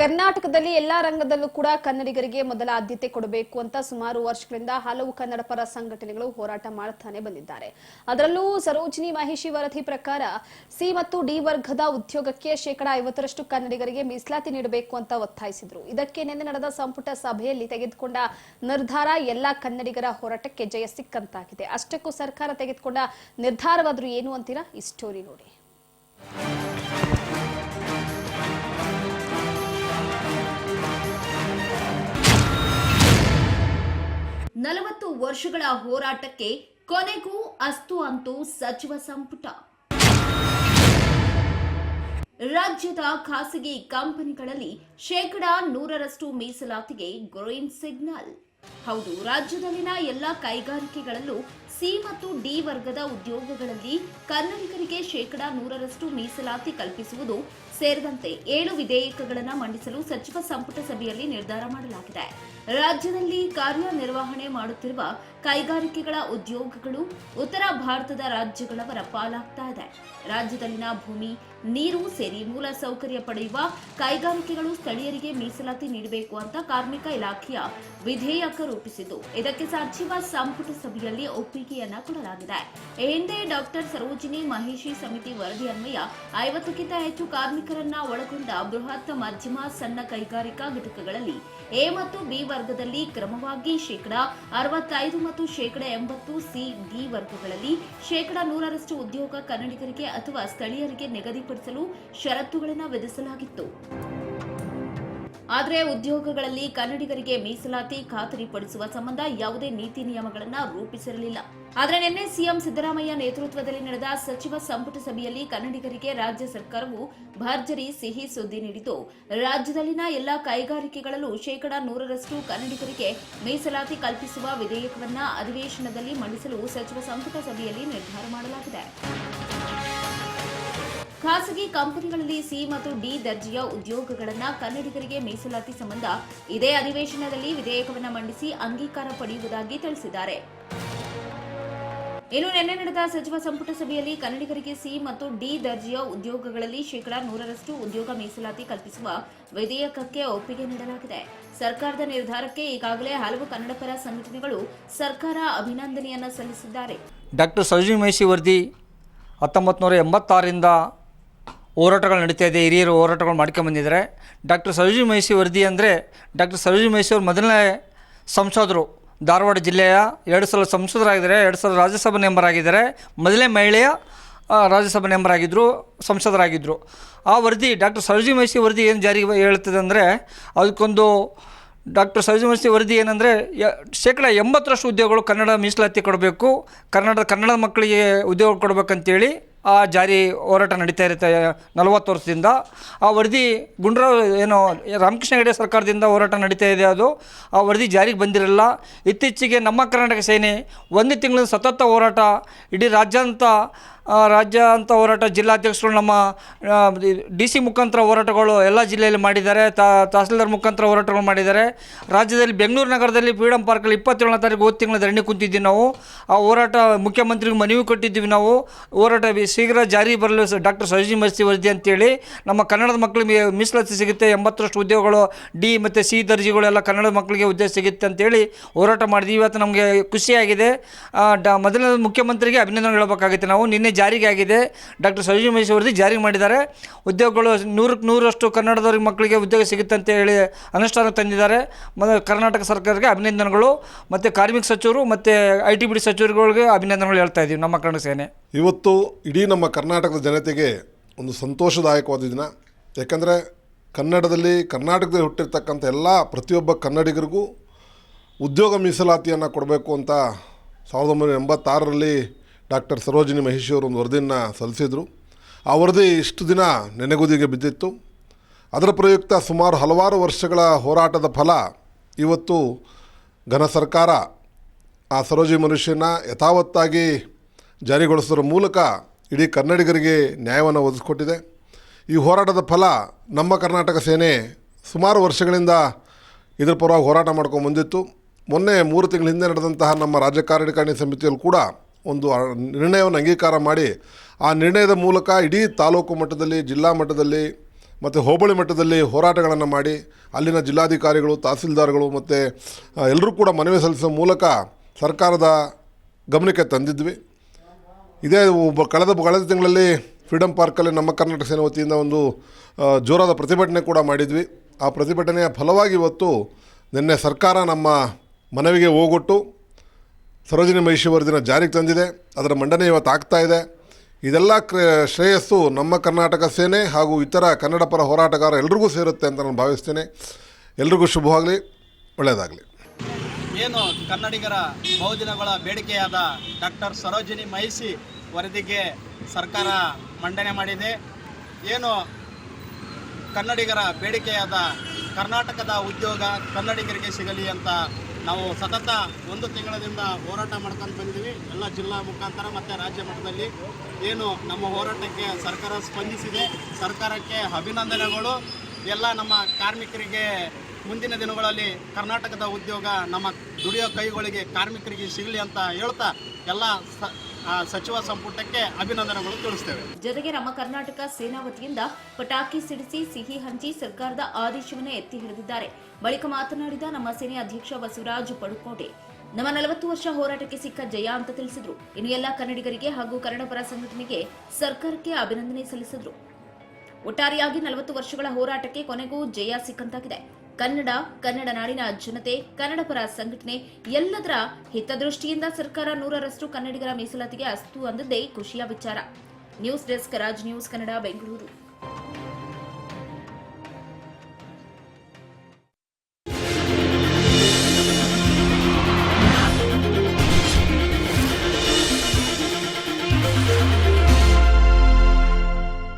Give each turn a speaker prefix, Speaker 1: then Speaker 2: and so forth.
Speaker 1: ಕರ್ನಾಟಕದಲ್ಲಿ ಎಲ್ಲಾ ರಂಗದಲ್ಲೂ ಕೂಡ ಕನ್ನಡಿಗರಿಗೆ ಮೊದಲ ಆದ್ಯತೆ ಕೊಡಬೇಕು ಅಂತ ಸುಮಾರು ವರ್ಷಗಳಿಂದ ಹಲವು ಕನ್ನಡ ಪರ ಸಂಘಟನೆಗಳು ಹೋರಾಟ ಮಾಡುತ್ತಾನೆ ಬಂದಿದ್ದಾರೆ. ಅದರಲ್ಲೂ ಸರೋಜಿನಿ ಮಹಿಷಿ ವರದಿ ಪ್ರಕಾರ ಸಿ ಮತ್ತು ಡಿ ವರ್ಗದ ಉದ್ಯೋಗಕ್ಕೆ ಶೇಕಡಾ ಐವತ್ತರಷ್ಟು ಕನ್ನಡಿಗರಿಗೆ ಮೀಸಲಾತಿ ನೀಡಬೇಕು ಅಂತ ಒತ್ತಾಯಿಸಿದ್ರು. ಇದಕ್ಕೆ ನಿನ್ನೆ ನಡೆದ ಸಂಪುಟ ಸಭೆಯಲ್ಲಿ ತೆಗೆದುಕೊಂಡ ನಿರ್ಧಾರ ಎಲ್ಲಾ ಕನ್ನಡಿಗರ ಹೋರಾಟಕ್ಕೆ ಜಯ ಸಿಕ್ಕಂತಾಗಿದೆ. ಅಷ್ಟಕ್ಕೂ ಸರ್ಕಾರ ತೆಗೆದುಕೊಂಡ ನಿರ್ಧಾರವಾದರೂ ಏನು ಅಂತೀರಾ? ಈ ಸ್ಟೋರಿ ನೋಡಿ.
Speaker 2: ನಲವತ್ತು ವರ್ಷಗಳ ಹೋರಾಟಕ್ಕೆ ಕೊನೆಗೂ ಅಸ್ತು ಅಂತೂ ಸಚಿವ ಸಂಪುಟ. ರಾಜ್ಯದ ಖಾಸಗಿ ಕಂಪನಿಗಳಲ್ಲಿ ಶೇಕಡಾ ನೂರರಷ್ಟು ಮೀಸಲಾತಿಗೆ ಗ್ರೀನ್ ಸಿಗ್ನಲ್. ಹೌದು, ರಾಜ್ಯದಲ್ಲಿನ ಎಲ್ಲ ಕೈಗಾರಿಕೆಗಳಲ್ಲೂ ಸಿ ಮತ್ತು ಡಿ ವರ್ಗದ ಉದ್ಯೋಗಗಳಲ್ಲಿ ಕನ್ನಡಿಗರಿಗೆ ಶೇಕಡಾ ನೂರರಷ್ಟು ಮೀಸಲಾತಿ ಕಲ್ಪಿಸುವುದು ಸೇರಿದಂತೆ ಏಳು ವಿಧೇಯಕಗಳನ್ನು ಮಂಡಿಸಲು ಸಚಿವ ಸಂಪುಟ ಸಭೆಯಲ್ಲಿ ನಿರ್ಧಾರ ಮಾಡಲಾಗಿದೆ. ರಾಜ್ಯದಲ್ಲಿ ಕಾರ್ಯನಿರ್ವಹಣೆ ಮಾಡುತ್ತಿರುವ ಕೈಗಾರಿಕೆಗಳ ಉದ್ಯೋಗಗಳು ಉತ್ತರ ಭಾರತದ ರಾಜ್ಯಗಳವರ ಪಾಲಾಗ್ತಾ ಇದೆ. ರಾಜ್ಯದಲ್ಲಿನ ಭೂಮಿ, ನೀರು ಸೇರಿ ಮೂಲ ಸೌಕರ್ಯ ಪಡೆಯುವ ಕೈಗಾರಿಕೆಗಳು ಸ್ಥಳೀಯರಿಗೆ ಮೀಸಲಾತಿ ನೀಡಬೇಕು ಅಂತ ಕಾರ್ಮಿಕ ಇಲಾಖೆಯ ವಿಧೇಯಕ ರೂಪಿಸಿದ್ದು. ಇದಕ್ಕೆ ಸಚಿವ ಸಂಪುಟ ಸಭೆಯಲ್ಲಿ ಒಪ್ಪಿಗೆಯನ್ನ ಕೊಡಲಾಗಿದೆ. ಈ ಹಿಂದೆ ಡಾಕ್ಟರ್ ಸರೋಜಿನಿ ಮಹಿಷಿ ಸಮಿತಿ ವರದಿ ಅನ್ವಯ ಐವತ್ತಕ್ಕಿಂತ ಹೆಚ್ಚು ಕಾರ್ಮಿಕರನ್ನ ಒಳಗೊಂಡ ಬೃಹತ್ ಮಧ್ಯಮ ಸಣ್ಣ ಕೈಗಾರಿಕಾ ಘಟಕಗಳಲ್ಲಿ ಎ ಮತ್ತು ಬಿ ವರ್ಗದಲ್ಲಿ ಕ್ರಮವಾಗಿ ಶೇಕಡಾ ಅರವತ್ತೈದು ಮತ್ತು ಶೇಕಡಾ ಎಂಬತ್ತು ಸಿ ಡಿ ವರ್ಗಗಳಲ್ಲಿ ಶೇಕಡಾ ನೂರರಷ್ಟು ಉದ್ಯೋಗ ಕನ್ನಡಿಗರಿಗೆ ಅಥವಾ ಸ್ಥಳೀಯರಿಗೆ ನಿಗದಿಪಡಿಸಲು ಷರತ್ತುಗಳನ್ನು ವಿಧಿಸಲಾಗಿತ್ತು. ಆದರೆ ಉದ್ಯೋಗಗಳಲ್ಲಿ ಕನ್ನಡಿಗರಿಗೆ ಮೀಸಲಾತಿ ಖಾತರಿಪಡಿಸುವ ಸಂಬಂಧ ಯಾವುದೇ ನೀತಿ ನಿಯಮಗಳನ್ನು ರೂಪಿಸಿರಲಿಲ್ಲ. ಆದರೆ ನಿನ್ನೆ ಸಿಎಂ ಸಿದ್ದರಾಮಯ್ಯ ನೇತೃತ್ವದಲ್ಲಿ ನಡೆದ ಸಚಿವ ಸಂಪುಟ ಸಭೆಯಲ್ಲಿ ಕನ್ನಡಿಗರಿಗೆ ರಾಜ್ಯ ಸರ್ಕಾರವು ಭರ್ಜರಿ ಸಿಹಿ ಸುದ್ದಿ ನೀಡಿತು. ರಾಜ್ಯದಲ್ಲಿನ ಎಲ್ಲಾ ಕೈಗಾರಿಕೆಗಳಲ್ಲೂ ಶೇಕಡಾ ನೂರರಷ್ಟು ಕನ್ನಡಿಗರಿಗೆ ಮೀಸಲಾತಿ ಕಲ್ಪಿಸುವ ವಿಧೇಯಕವನ್ನ ಅಧಿವೇಶನದಲ್ಲಿ ಮಂಡಿಸಲು ಸಚಿವ ಸಂಪುಟ ಸಭೆಯಲ್ಲಿ ನಿರ್ಧಾರ ಮಾಡಲಾಗಿದೆ. ಖಾಸಗಿ ಕಂಪನಿಗಳಲ್ಲಿ ಸಿ ಮತ್ತು ಡಿ ದರ್ಜೆಯ ಉದ್ಯೋಗಗಳನ್ನು ಕನ್ನಡಿಗರಿಗೆ ಮೀಸಲಾತಿ ಸಂಬಂಧ ಇದೇ ಅಧಿವೇಶನದಲ್ಲಿ ವಿಧೇಯಕವನ್ನು ಮಂಡಿಸಿ ಅಂಗೀಕಾರ ಪಡೆಯುವುದಾಗಿ ತಿಳಿಸಿದ್ದಾರೆ. ಇನ್ನು ನಿನ್ನೆ ನಡೆದ ಸಚಿವ ಸಂಪುಟ ಸಭೆಯಲ್ಲಿ ಕನ್ನಡಿಗರಿಗೆ ಸಿ ಮತ್ತು ಡಿ ದರ್ಜೆಯ ಉದ್ಯೋಗಗಳಲ್ಲಿ ಶೇಕಡಾ ನೂರರಷ್ಟು ಉದ್ಯೋಗ ಮೀಸಲಾತಿ ಕಲ್ಪಿಸುವ ವಿಧೇಯಕಕ್ಕೆ ಒಪ್ಪಿಗೆ ನೀಡಲಾಗಿದೆ. ಸರ್ಕಾರದ ನಿರ್ಧಾರಕ್ಕೆ ಈಗಾಗಲೇ ಹಲವು ಕನ್ನಡಪರ ಸಂಘಟನೆಗಳು ಸರ್ಕಾರ ಅಭಿನಂದನೆಯನ್ನು ಸಲ್ಲಿಸಿದ್ದಾರೆ.
Speaker 3: ಡಾಕ್ಟರ್ ಸರೋಜಿನಿ ಮಹಿಷಿ ವರದಿ ಹತ್ತೊಂಬತ್ತು ನೂರ ಎಂಬತ್ತಾರರಿಂದ ಹೋರಾಟಗಳು ನಡೀತಾ ಇದೆ. ಹಿರಿಯರು ಹೋರಾಟಗಳು ಮಾಡ್ಕೊಂಬಂದಿದ್ದಾರೆ ಡಾಕ್ಟರ್ ಸರೋಜಿನಿ ಮಹಿಷಿ ವರದಿ ಅಂದರೆ ಡಾಕ್ಟರ್ ಸರೋಜಿನಿ ಮಹಿಷಿ ಅವರು ಮೊದಲನೇ ಸಂಸದರು. ಧಾರವಾಡ ಜಿಲ್ಲೆಯ ಎರಡು ಸಲ ಸಂಸದರಾಗಿದ್ದಾರೆ, ಎರಡು ಸಲ ರಾಜ್ಯಸಭಾ ಮೆಂಬರ್ ಆಗಿದ್ದಾರೆ ಮೊದಲೇ ಮಹಿಳೆಯ ರಾಜ್ಯಸಭಾ ಮೆಂಬರ್ ಆಗಿದ್ದರು ಸಂಸದರಾಗಿದ್ದರು ಆ ವರದಿ ಡಾಕ್ಟರ್ ಸರ್ಜಿ ಮಹಿಷಿ ವರದಿ ಏನು ಜಾರಿಗೆ ಹೇಳ್ತದೆ ಅಂದರೆ, ಅದಕ್ಕೊಂದು ಡಾಕ್ಟರ್ ಸರ್ಜಿ ಮಹಿಷಿ ವರದಿ ಏನಂದರೆ ಶೇಕಡ ಎಂಬತ್ತರಷ್ಟು ಉದ್ಯೋಗಗಳು ಕನ್ನಡ ಮೀಸಲಾತಿ ಕೊಡಬೇಕು, ಕನ್ನಡ ಕನ್ನಡದ ಮಕ್ಕಳಿಗೆ ಉದ್ಯೋಗ ಕೊಡಬೇಕಂತೇಳಿ ಆ ಜಾರಿ ಹೋರಾಟ ನಡೀತಾ ಇರುತ್ತೆ, ನಲವತ್ತು ವರ್ಷದಿಂದ. ಆ ವರದಿ ಗುಂಡ್ರಾವ್ ಏನು, ರಾಮಕೃಷ್ಣ ಹೆಗಡೆ ಸರ್ಕಾರದಿಂದ ಹೋರಾಟ ನಡೀತಾ ಇದೆ ಅದು. ಆ ವರದಿ ಜಾರಿಗೆ ಬಂದಿರಲ್ಲ. ಇತ್ತೀಚೆಗೆ ನಮ್ಮ ಕರ್ನಾಟಕ ಸೇನೆ ಒಂದು ತಿಂಗಳ ಸತತ ಹೋರಾಟ, ಇಡೀ ರಾಜ್ಯಾಂತ ರಾಜ್ಯ ಅಂತ ಹೋರಾಟ ಜಿಲ್ಲಾಧ್ಯಕ್ಷರು ನಮ್ಮ ಡಿ ಸಿ ಮುಖಾಂತರ ಹೋರಾಟಗಳು ಎಲ್ಲ ಜಿಲ್ಲೆಯಲ್ಲಿ ಮಾಡಿದ್ದಾರೆ. ತಹಸೀಲ್ದಾರ್ ಮುಖಾಂತರ ಹೋರಾಟಗಳು ಮಾಡಿದ್ದಾರೆ. ರಾಜ್ಯದಲ್ಲಿ ಬೆಂಗಳೂರು ನಗರದಲ್ಲಿ ಫ್ರೀಡಮ್ ಪಾರ್ಕಲ್ಲಿ ಇಪ್ಪತ್ತೇಳನೇ ತಾರೀಕು ಹೋದ ತಿಂಗಳ ಧರಣಿ ಕುಂತಿದ್ವಿ ನಾವು. ಆ ಹೋರಾಟ ಮುಖ್ಯಮಂತ್ರಿಗೆ ಮನವಿ ಕೊಟ್ಟಿದ್ದೀವಿ ನಾವು. ಹೋರಾಟ ಶೀಘ್ರ ಜಾರಿ ಬರಲು ಡಾಕ್ಟರ್ ಸರೋಜಿನಿ ಮಸ್ತಿ ವರದಿ ಅಂತೇಳಿ. ನಮ್ಮ ಕನ್ನಡದ ಮಕ್ಕಳಿಗೆ ಮೀಸಲಾತಿ ಸಿಗುತ್ತೆ. ಎಂಬತ್ತರಷ್ಟು ಉದ್ಯೋಗಗಳು ಡಿ ಮತ್ತು ಸಿ ದರ್ಜಿಗಳೆಲ್ಲ ಕನ್ನಡದ ಮಕ್ಕಳಿಗೆ ಉದ್ಯೋಗ ಸಿಗುತ್ತೆ ಅಂತೇಳಿ ಹೋರಾಟ ಮಾಡಿದ್ವಿ ಇವತ್ತು ನಮಗೆ ಖುಷಿಯಾಗಿದೆ. ಡ ಮೊದಲನೇ ಮುಖ್ಯಮಂತ್ರಿಗೆ ಅಭಿನಂದನೆ ಹೇಳಬೇಕಾಗುತ್ತೆ ನಾವು. ನಿನ್ನೆ ಜಾರಿಗೆ ಆಗಿದೆ ಡಾಕ್ಟರ್ ಸರೋಜಿನಿ ಮಹೇಶ್ ವರದಿ ಜಾರಿಗೆ ಮಾಡಿದ್ದಾರೆ. ಉದ್ಯೋಗಗಳು ನೂರಕ್ಕೆ ನೂರಷ್ಟು ಕನ್ನಡದವ್ರಿಗೆ ಮಕ್ಕಳಿಗೆ ಉದ್ಯೋಗ ಸಿಗುತ್ತೆ ಅಂತ ಹೇಳಿ ಅನುಷ್ಠಾನ ತಂದಿದ್ದಾರೆ. ಮತ್ತು ಕರ್ನಾಟಕ ಸರ್ಕಾರಕ್ಕೆ ಅಭಿನಂದನೆಗಳು. ಮತ್ತು ಕಾರ್ಮಿಕ ಸಚಿವರು ಮತ್ತು ಐ ಟಿ ಬಿ ಡಿ ಸಚಿವರುಗಳಿಗೆ ಅಭಿನಂದನೆಗಳು ಹೇಳ್ತಾ ಇದ್ದೀವಿ ನಮ್ಮ ಕನ್ನಡ ಸೇನೆ.
Speaker 4: ಇವತ್ತು ಇಡೀ ನಮ್ಮ ಕರ್ನಾಟಕದ ಜನತೆಗೆ ಒಂದು ಸಂತೋಷದಾಯಕವಾದ ದಿನ. ಯಾಕಂದರೆ ಕನ್ನಡದಲ್ಲಿ, ಕರ್ನಾಟಕದಲ್ಲಿ ಹುಟ್ಟಿರ್ತಕ್ಕಂಥ ಎಲ್ಲ ಪ್ರತಿಯೊಬ್ಬ ಕನ್ನಡಿಗರಿಗೂ ಉದ್ಯೋಗ ಮೀಸಲಾತಿಯನ್ನು ಕೊಡಬೇಕು ಅಂತ ಸಾವಿರದ ಒಂಬೈನೂರ ಎಂಬತ್ತಾರರಲ್ಲಿ ಡಾಕ್ಟರ್ ಸರೋಜಿನಿ ಮಹಿಷಿ ಅವರು ಒಂದು ವರದಿಯನ್ನು ಸಲ್ಲಿಸಿದರು. ಆ ವರದಿ ಇಷ್ಟು ದಿನ ನೆನೆಗುದಿಗೆ ಬಿದ್ದಿತ್ತು. ಅದರ ಪ್ರಯುಕ್ತ ಸುಮಾರು ಹಲವಾರು ವರ್ಷಗಳ ಹೋರಾಟದ ಫಲ ಇವತ್ತು ಘನ ಸರ್ಕಾರ ಆ ಸರೋಜಿ ಮನುಷ್ಯನ ಯಥಾವತ್ತಾಗಿ ಜಾರಿಗೊಳಿಸೋದ್ರ ಮೂಲಕ ಇಡೀ ಕನ್ನಡಿಗರಿಗೆ ನ್ಯಾಯವನ್ನು ಒದಗಿಸ್ಕೊಟ್ಟಿದೆ. ಈ ಹೋರಾಟದ ಫಲ ನಮ್ಮ ಕರ್ನಾಟಕ ಸೇನೆ ಸುಮಾರು ವರ್ಷಗಳಿಂದ ಇದರ ಪರವಾಗಿ ಹೋರಾಟ ಮಾಡ್ಕೊಂಡು ಬಂದಿತ್ತು. ಮೊನ್ನೆ ಮೂರು ತಿಂಗಳ ಹಿಂದೆ ನಡೆದಂತಹ ನಮ್ಮ ರಾಜ್ಯ ಕಾರ್ಯಕಾರಿಣಿ ಸಮಿತಿಯಲ್ಲಿ ಕೂಡ ಒಂದು ನಿರ್ಣಯವನ್ನು ಅಂಗೀಕಾರ ಮಾಡಿ, ಆ ನಿರ್ಣಯದ ಮೂಲಕ ಇಡೀ ತಾಲೂಕು ಮಟ್ಟದಲ್ಲಿ, ಜಿಲ್ಲಾ ಮಟ್ಟದಲ್ಲಿ, ಮತ್ತು ಹೋಬಳಿ ಮಟ್ಟದಲ್ಲಿ ಹೋರಾಟಗಳನ್ನು ಮಾಡಿ, ಅಲ್ಲಿನ ಜಿಲ್ಲಾಧಿಕಾರಿಗಳು, ತಹಸೀಲ್ದಾರ್ಗಳು, ಮತ್ತು ಎಲ್ಲರೂ ಕೂಡ ಮನವಿ ಸಲ್ಲಿಸುವ ಮೂಲಕ ಸರ್ಕಾರದ ಗಮನಕ್ಕೆ ತಂದಿದ್ವಿ. ಇದೇ ಕಳೆದ ಕಳೆದ ತಿಂಗಳಲ್ಲಿ ಫ್ರೀಡಮ್ ಪಾರ್ಕಲ್ಲಿ ನಮ್ಮ ಕರ್ನಾಟಕ ಸೇನೆ ವತಿಯಿಂದ ಒಂದು ಜೋರಾದ ಪ್ರತಿಭಟನೆ ಕೂಡ ಮಾಡಿದ್ವಿ. ಆ ಪ್ರತಿಭಟನೆಯ ಫಲವಾಗಿ ಇವತ್ತು ನಿನ್ನೆ ಸರ್ಕಾರ ನಮ್ಮ ಮನವಿಗೆ ಹೋಗೊಟ್ಟು ಸರೋಜಿನಿ ಮಹಿಷಿ ವರದಿನ ಜಾರಿಗೆ ತಂದಿದೆ. ಅದರ ಮಂಡನೆ ಇವತ್ತು ಆಗ್ತಾ ಇದೆ. ಇದೆಲ್ಲ ಶ್ರೇಯಸ್ಸು ನಮ್ಮ ಕರ್ನಾಟಕ ಸೇನೆ ಹಾಗೂ ಇತರ ಕನ್ನಡ ಪರ ಹೋರಾಟಗಾರ ಎಲ್ರಿಗೂ ಸೇರುತ್ತೆ ಅಂತ ನಾನು ಭಾವಿಸ್ತೇನೆ. ಎಲ್ರಿಗೂ ಶುಭವಾಗಲಿ ಒಳ್ಳೆಯದಾಗಲಿ.
Speaker 5: ಏನು ಕನ್ನಡಿಗರ ಬಹುದಿನಗಳ ಬೇಡಿಕೆಯಾದ ಡಾಕ್ಟರ್ ಸರೋಜಿನಿ ಮಹಿಷಿ ವರದಿಗೆ ಸರ್ಕಾರ ಮಂಡನೆ ಮಾಡಿದೆ. ಏನು ಕನ್ನಡಿಗರ ಬೇಡಿಕೆಯಾದ ಕರ್ನಾಟಕದ ಉದ್ಯೋಗ ಕನ್ನಡಿಗರಿಗೆ ಸಿಗಲಿ ಅಂತ ನಾವು ಸತತ ಒಂದು ತಿಂಗಳದಿಂದ ಹೋರಾಟ ಮಾಡ್ಕೊಂಡು ಬಂದಿದ್ದೀವಿ. ಎಲ್ಲ ಜಿಲ್ಲಾ ಮುಖಾಂತರ ಮತ್ತು ರಾಜ್ಯ ಮಟ್ಟದಲ್ಲಿ ಏನು ನಮ್ಮ ಹೋರಾಟಕ್ಕೆ ಸರ್ಕಾರ ಸ್ಪಂದಿಸಿದೆ. ಸರ್ಕಾರಕ್ಕೆ ಅಭಿನಂದನೆಗಳು. ಎಲ್ಲ ನಮ್ಮ ಕಾರ್ಮಿಕರಿಗೆ ಮುಂದಿನ ದಿನಗಳಲ್ಲಿ ಕರ್ನಾಟಕದ ಉದ್ಯೋಗ ನಮ್ಮ ದುಡಿಯೋ ಕೈಗಳಿಗೆ ಕಾರ್ಮಿಕರಿಗೆ ಸಿಗಲಿ ಅಂತ ಹೇಳ್ತಾ ಎಲ್ಲ ಸಚಿವ ಸಂಪುಟಕ್ಕೆ ಅಭಿನಂದನೆಗಳು ತಿಳಿಸ್ತೇವೆ.
Speaker 2: ಜೊತೆಗೆ ನಮ್ಮ ಕರ್ನಾಟಕ ಸೇನಾ ವತಿಯಿಂದ ಪಟಾಕಿ ಸಿಡಿಸಿ, ಸಿಹಿ ಹಂಚಿ ಸರ್ಕಾರದ ಆದೇಶವನ್ನು ಎತ್ತಿ ಹಿಡಿದಿದ್ದಾರೆ. ಬಳಿಕ ಮಾತನಾಡಿದ ನಮ್ಮ ಸೇನೆ ಅಧ್ಯಕ್ಷ ಬಸವರಾಜ್ ಪಡುಕೋಟೆ, ನಮ್ಮ ನಲವತ್ತು ವರ್ಷ ಹೋರಾಟಕ್ಕೆ ಸಿಕ್ಕ ಜಯ ಅಂತ ತಿಳಿಸಿದ್ರು. ಇನ್ನು ಎಲ್ಲ ಕನ್ನಡಿಗರಿಗೆ ಹಾಗೂ ಕನ್ನಡ ಪರ ಸಂಘಟನೆಗೆ ಸರ್ಕಾರಕ್ಕೆ ಅಭಿನಂದನೆ ಸಲ್ಲಿಸಿದ್ರು. ಒಟ್ಟಾರೆಯಾಗಿ ನಲವತ್ತು ವರ್ಷಗಳ ಹೋರಾಟಕ್ಕೆ ಕೊನೆಗೂ ಜಯ ಸಿಕ್ಕಂತಾಗಿದೆ. ಕನ್ನಡ ಕನ್ನಡ ನಾಡಿನ ಜನತೆ, ಕನ್ನಡ ಪರ ಸಂಘಟನೆ ಎಲ್ಲದರ ಹಿತದೃಷ್ಟಿಯಿಂದ ಸರ್ಕಾರ ನೂರರಷ್ಟು ಕನ್ನಡಿಗರ ಮೀಸಲಾತಿಗೆ ಅಸ್ತು ಅಂದದ್ದೇ ಖುಷಿಯ ವಿಚಾರ. News desk Raj News Kannada, Bengaluru.